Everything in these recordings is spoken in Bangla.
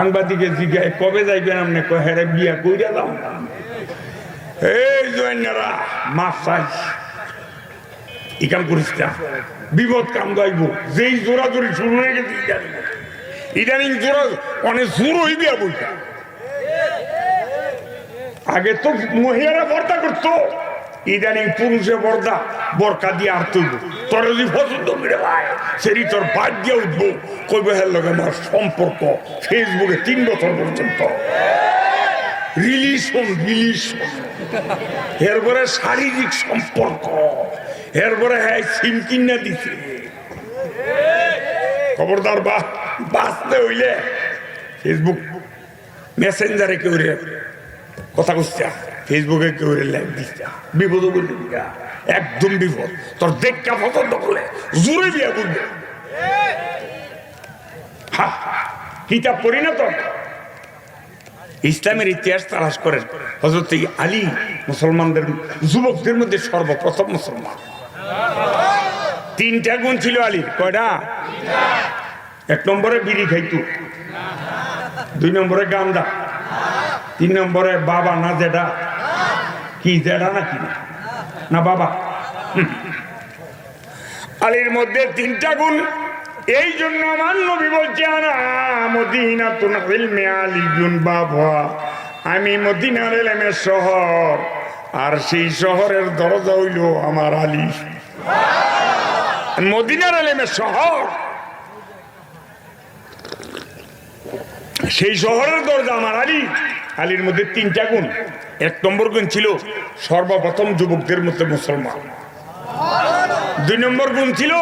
সাংবাদিকে জিজ্ঞাসা, কবে যাইবেন আপনি? কয় হেরে বিয়া কইরা দাও। এই জয়েনারা মাছ চাই। ইকাম করিস বিপদ কাম গাইব। যেই জোরাজোরি শুরু হয়ে গেছে ইদানিং ইদানিং জোরা, অনেক জোর হয়ে বিয়া বইটা আগে তো মহিলারা বর্দা করতো। ইদানিং পুরুষে বর্দা বরকা দিয়ে আর তুলব তোর যদি করে তোর বাদ দিয়ে উঠবো। কইবে হের লগে আমার সম্পর্ক ফেসবুকে তিন বছর পর্যন্ত। শারীরিক সম্পর্ক। এরপরে হ্যাঁ সিম কিনা দিছে। খবরদার বা, বাঁচতে হইলে ফেসবুক মেসেঞ্জারে কেউ কথা কইছে, ফেসবুকে কেউ লাইভ দিচ্ছে বিপদ বলতে দিকা একদম বিপদ। তোর দেখা পছন্দ করলে জোরে বিয়া হা, কিতাব পড়ি না তোর? ইসলামের ইতিহাস তালাশ করেন হজরত আলী মুসলমানদের, যুবকদের মধ্যে সর্বপ্রথম মুসলমান। তিনটা গুণ ছিল আলীর। কয়টা? এক নম্বরে বিড়ি খাইতু। দুই নম্বরে গান্দা। তিন নম্বরে বাবা না জেডা কি জেডা না কি? না বাবা। হুম। আলীর মধ্যে তিনটা গুণ। এই জন্য আমার নবী বলছে বাবা। আমি মদিনার এলেমের শহর। আর সেই শহরের দরজা হইল আমার আলী। মদিনার এলেমের শহর। সেই শহরের দরজা আমার আলী। আলীর মধ্যে তিনটা গুণ। এক নম্বর গুণ ছিল সর্বপ্রথম যুবকদের মধ্যে মুসলমান। দুই নম্বর গুণ ছিল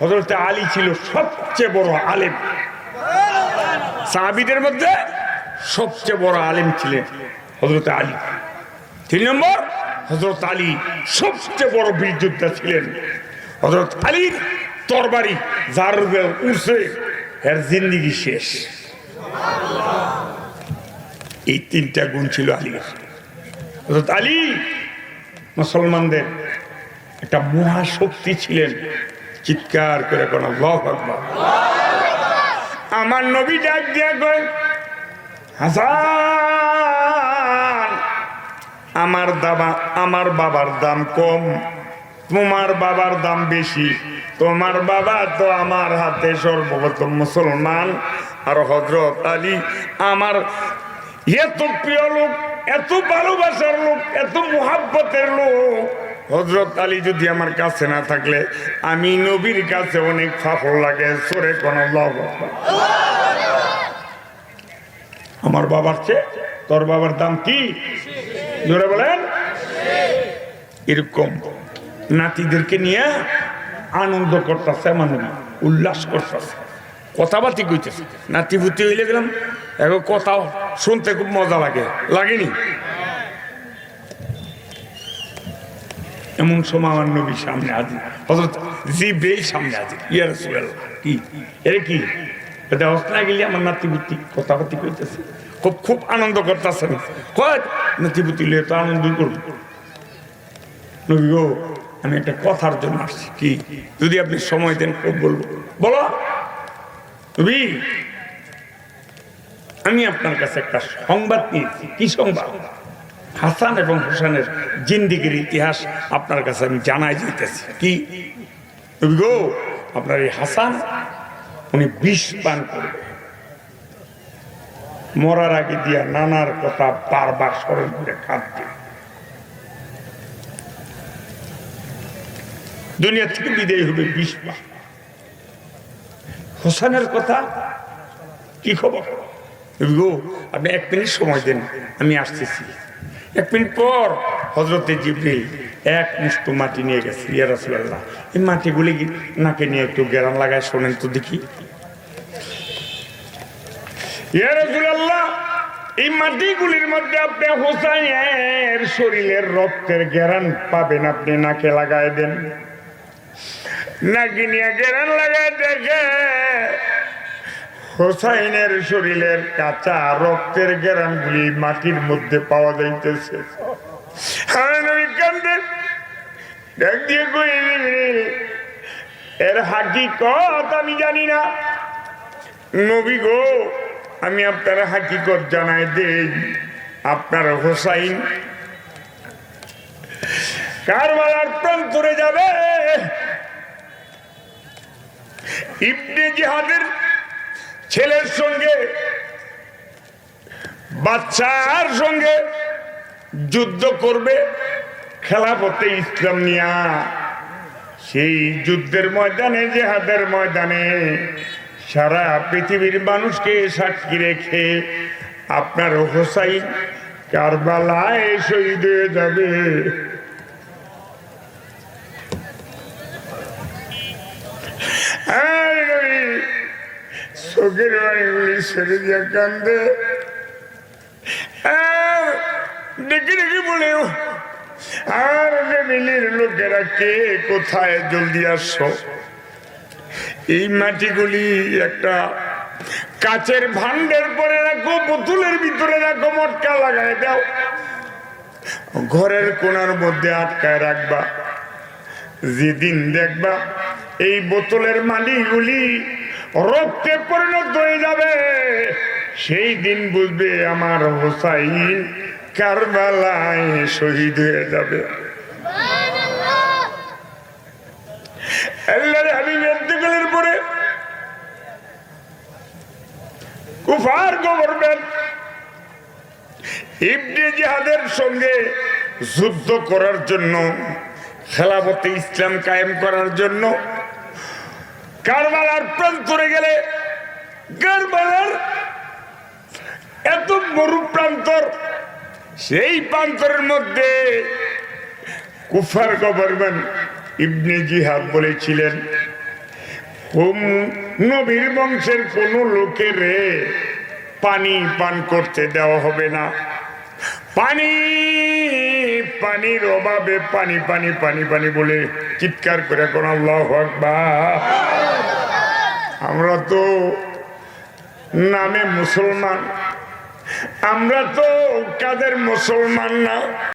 হজরতে আলী ছিল সবচেয়ে বড় আলেম। সাহাবিদের মধ্যে সবচেয়ে বড় আলেম ছিলেন হজরতে আলী। তিন নম্বর হজরত আলী সবচেয়ে বড় বীর যোদ্ধা ছিলেন হজরত আলীর তরবারি যার উঠছে এর জিন্দিগি শেষ। এই তিনটা গুণ ছিল আলীর। হজরত আলী মুসলমানদের একটা মহাশক্তি ছিলেন, চিৎকার করে কোন আমার নবী ডাক দিয়া কয়, হাসান, আমার দাবা আমার বাবার দাম কম, তোমার বাবার দাম বেশি, তোমার বাবা তো আমার হাতে সর্বপ্রথম মুসলমান। আর হজরত আলী, আমার এত প্রিয় লোক এত ভালোবাসার লোক, এত মোহাব্বতের লোক। হজরত আলী যদি আমার কাছে না থাকলে, আমি নবীর কাছে অনেক ফাফল লাগে, সরে কোনো আমার বাবার চেয়ে, তোর বাবার দাম কি? জোরে বলেন। এরকম নাতিদেরকে নিয়ে আনন্দ করতেছে মানুষ উল্লাস করতেছে। কথাবার্তি কইতেছে। নাতি ভুতি হইলে গেলাম, এখন কথাও শুনতে খুব মজা লাগে। লাগেনি? এমন সময় নবী সামনে হাজির। হজরত সামনে হাজির। ইয়া রাসূলুল্লাহ, কি? এর কি? এটা হসনা গেলে আমার নাতিপুতি কথাবার্তি কইতেছে। খুব খুব আনন্দ করতেছে কয়, নাতিপুতি লিয়ে তো আনন্দ করব। নবী গো, আমি একটা কথার জন্য আসছি। কি? যদি আপনি সময় দেন, খুব বলব। বলো। আমি আপনার কাছে একটা সংবাদ নিয়েছি। কি সংবাদ? হাসান এবং হোসেনের জিন্দিগির ইতিহাস আপনার কাছে আমি জানাই যেতেছি কি? গো, আপনার এই হাসান, উনি বিষ পান করবে। মরার আগে দিয়া নানার কথা বারবার স্মরণ করে কাঁদবে। দুনিয়া থেকে বিদায় হবে বিষ পান। হোসেনের কথা? কি খবর? গো, আপনি এক মিনিট সময় দেন, আমি আসতেছি। এক মিনিট পর হজরতে জিব্রিল এক মুষ্ট মাটি নিয়ে গেছে, ইয়া রাসূলুল্লাহ। এই মাটিগুলি নাকে নিয়ে একটু গেরান লাগায় শোনেন তো দেখি। এই মাটিগুলির মধ্যে আপনি হোসাইনের শরীরের রক্তের গেরান পাবেন, আপনি নাকে লাগায় দেন। নাকি নিয়ে গেরান লাগায় দেখে হোসাইনের শরীরের কাঁচা রক্তের গেরানগুলি মাটির মধ্যে পাওয়া যাইতেছে। ডাক দিয়ে এর হাকিকত আমি জানি না। নবী গো, আমি আপনার হাকিকত জানাই দেই। আপনার হোসাইন কারবালার প্রান্তরে যাবে। ইবনে জিহাদের ছেলের সঙ্গে, বাচ্চার সঙ্গে যুদ্ধ করবে খেলাপথে ইসলাম নিয়া। সেই যুদ্ধের ময়দানে, জেহাদের ময়দানে সারা পৃথিবীর মানুষকে সাক্ষী রেখে আপনার হোসাইন কারবালায় শহীদ হয়ে যাবে আর নবী চোখের বাড়িগুলি ছেড়ে দিয়ে কান্দে। আর ডেকে ডেকে বলে আর মিলির লোকেরা কে, কোথায়, জলদি আসছো এই মাটিগুলি একটা কাচের ভান্ডের পরে রাখো, বোতলের ভিতরে রাখো, মটকা লাগাই দাও। ঘরের কোনার মধ্যে আটকায় রাখবা, যেদিন দেখবা এই বোতলের মালিগুলি রক্তে পরিণত হয়ে যাবে। সেই দিন বুঝবে আমার হোসাইন কারবালায় শহীদ হয়ে যাবে। পরে কুফার সঙ্গে যুদ্ধ করার জন্য খেলাপথে ইসলাম কায়েম করার জন্য কারবালার প্রান্তরে গেলে কারবালার এত মরু প্রান্তর, সেই প্রান্তরের মধ্যে কুফার গভর্নমেন্ট ইবনে জিহাদ বলেছিলেন নবীর বংশের কোন লোকের পানি পান করতে দেওয়া হবে না। পানি পানির অভাবে পানি পানি পানি পানি বলে চিৎকার করে কোন আল্লাহ আকবার। আমরা তো নামে মুসলমান। আমরা তো কাদের মুসলমান না?